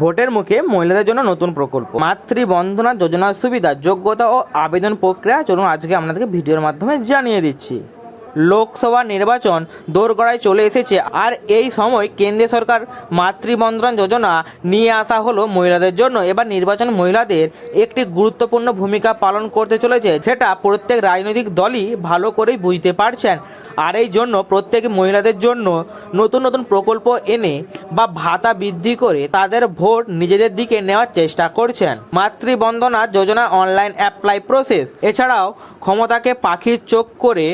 ভোটের মুখে মহিলাদের জন্য নতুন প্রকল্প। মাতৃবন্ধনা যোজনার সুবিধা, যোগ্যতা ও আবেদন প্রক্রিয়া, চলুন আজকে আপনাদেরকে ভিডিওর মাধ্যমে জানিয়ে দিচ্ছি। লোকসভা নির্বাচন দোরগড়ায় চলে এসেছে, আর এই সময় কেন্দ্রীয় সরকার মাতৃবন্ধন যোজনা নিয়ে আসা হলো মহিলাদের জন্য। এবার নির্বাচন মহিলাদের একটি গুরুত্বপূর্ণ ভূমিকা পালন করতে চলেছে, সেটা প্রত্যেক রাজনৈতিক দলই ভালো করেই বুঝতে পারছেন। আর এই জন্য প্রত্যেক মহিলাদের জন্য নতুন নতুন প্রকল্প এনে বা ভাতা বৃদ্ধি করে তাদের ভোট নিজেদের দিকে নেওয়ার চেষ্টা করছেন। Matru Vandana Yojana online apply process. এছাড়াও ক্ষমতাকে পাখির চোখ করে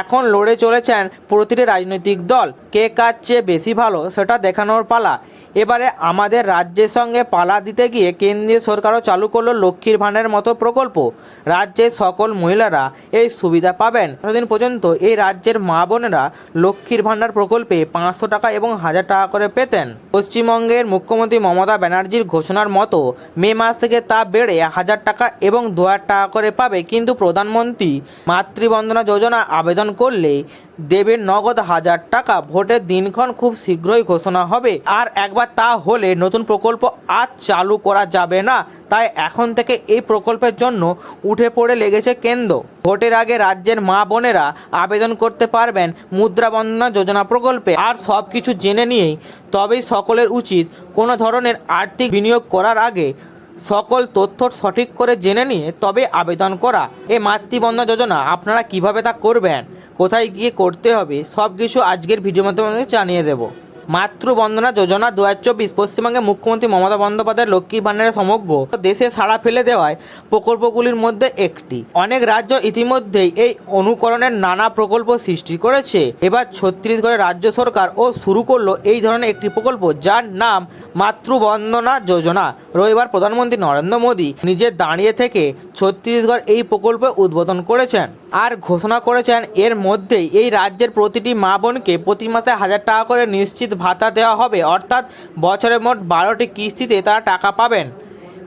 এখন লড়ে চলেছেন প্রতিটি রাজনৈতিক দল। কে কার চেয়ে বেশি ভালো সেটা দেখানোর পালা। এবারে আমাদের রাজ্যের সঙ্গে পালা দিতে গিয়ে কেন্দ্রীয় সরকারও চালু করল লক্ষ্মীর ভাণ্ডারের মতো প্রকল্প। রাজ্যের সকল মহিলারা এই সুবিধা পাবেন। এতদিন পর্যন্ত এই রাজ্যের মা বোনেরা লক্ষ্মীর ভাণ্ডার প্রকল্পে পাঁচশো টাকা এবং হাজার টাকা করে পেতেন। পশ্চিমবঙ্গের মুখ্যমন্ত্রী মমতা ব্যানার্জির ঘোষণার মতো মে মাস থেকে তা বেড়ে হাজার টাকা এবং দু হাজার টাকা করে পাবে। কিন্তু প্রধানমন্ত্রী মাতৃবন্দনা যোজনা আবেদন করলে দেবের নগদ হাজার টাকা ভোটের দিনক্ষণ খুব শীঘ্রই ঘোষণা হবে। আর একবার তা হলে নতুন প্রকল্প আর চালু করা যাবে না। তাই এখন থেকে এই প্রকল্পের জন্য উঠে পড়ে লেগেছে কেন্দ্র। ভোটের আগে রাজ্যের মা বোনেরা আবেদন করতে পারবেন মুদ্রা বন্দনা যোজনা প্রকল্পে। আর সব কিছু জেনে নিয়েই তবেই সকলের উচিত কোনো ধরনের আর্থিক বিনিয়োগ করার আগে সকল তথ্য সঠিক করে জেনে নিয়ে তবে আবেদন করা। এই মাতৃবন্ধন যোজনা আপনারা কীভাবে তা করবেন, কোথায় গিয়ে করতে হবে সব কিছু আজকের ভিডিওর মাধ্যমে জানিয়ে দেবো। মাতৃবন্দনা যোজনা দু হাজার চব্বিশ পশ্চিমবঙ্গের মুখ্যমন্ত্রী মমতা বন্দ্যোপাধ্যায় লক্ষ্মী ভাণ্ডারের সমগ্র দেশে সাড়া ফেলে দেওয়ায় প্রকল্পগুলির মধ্যে একটি। অনেক রাজ্য ইতিমধ্যেই এই অনুকরণের নানা প্রকল্প সৃষ্টি করেছে। এবার ছত্তিশগড়ের রাজ্য সরকার ও শুরু করল এই ধরনের একটি প্রকল্প, যার নাম মাতৃবন্দনা যোজনা। রবিবার প্রধানমন্ত্রী নরেন্দ্র মোদী নিজে দাঁড়িয়ে থেকে ছত্তিশগড় এই প্রকল্প উদ্বোধন করেছেন। আর ঘোষণা করেছেন, এর মধ্যেই এই রাজ্যের প্রতিটি মা বোনকে প্রতি মাসে হাজার টাকা করে নিশ্চিত ভাতা দেওয়া হবে। অর্থাৎ বছরে মোট বারোটি কিস্তিতে তারা টাকা পাবেন।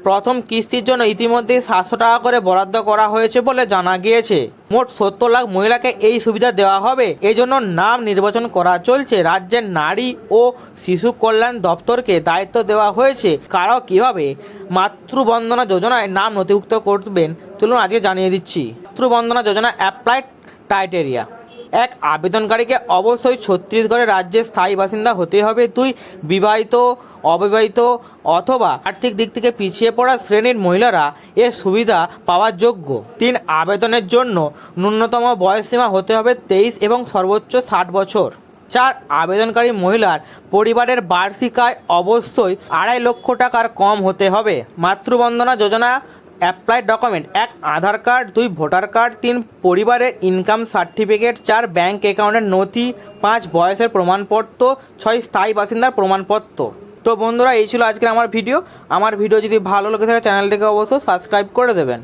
প্রথম কিস্তির জন্য ইতিমধ্যেই সাতশো টাকা করে বরাদ্দ করা হয়েছে বলে জানা গিয়েছে। মোট সত্তর লাখ মহিলাকে এই সুবিধা দেওয়া হবে। এই জন্য নাম নির্বাচন করা চলছে। রাজ্যের নারী ও শিশু কল্যাণ দপ্তরকে দায়িত্ব দেওয়া হয়েছে। কারাও কীভাবে মাতৃবন্দনা যোজনায় নাম নথিভুক্ত করবেন? চলুন আজকে জানিয়ে দিচ্ছি। Matru Vandana Yojana applied criteria. এক আবেদনকারীকে অবশ্যই ছত্তিশগড়ের রাজ্যের স্থায়ী বাসিন্দা হতে হবে। দুই, বিবাহিত, অবিবাহিত অথবা আর্থিক দিক থেকে পিছিয়ে পড়া শ্রেণির মহিলারা এর সুবিধা পাওয়ার যোগ্য। তিন, আবেদনের জন্য ন্যূনতম বয়সসীমা হতে হবে তেইশ এবং সর্বোচ্চ ষাট বছর। চার, আবেদনকারী মহিলার পরিবারের বার্ষিক আয় অবশ্যই আড়াই লক্ষ টাকার কম হতে হবে। মাতৃবন্দনা যোজনা অ্যাপ্লাইড ডকুমেন্ট, এক আধার কার্ড, দুই ভোটার কার্ড, তিন পরিবারের ইনকাম সার্টিফিকেট, চার ব্যাংক অ্যাকাউন্টের নথি, পাঁচ বয়সের প্রমাণপত্র, ছয় স্থায়ী বাসিন্দার প্রমাণপত্র। তো বন্ধুরা, এই ছিল আজকের আমার ভিডিও। আমার ভিডিও যদি ভালো লেগে থাকে, চ্যানেলটিকে অবশ্যই সাবস্ক্রাইব করে দেবেন।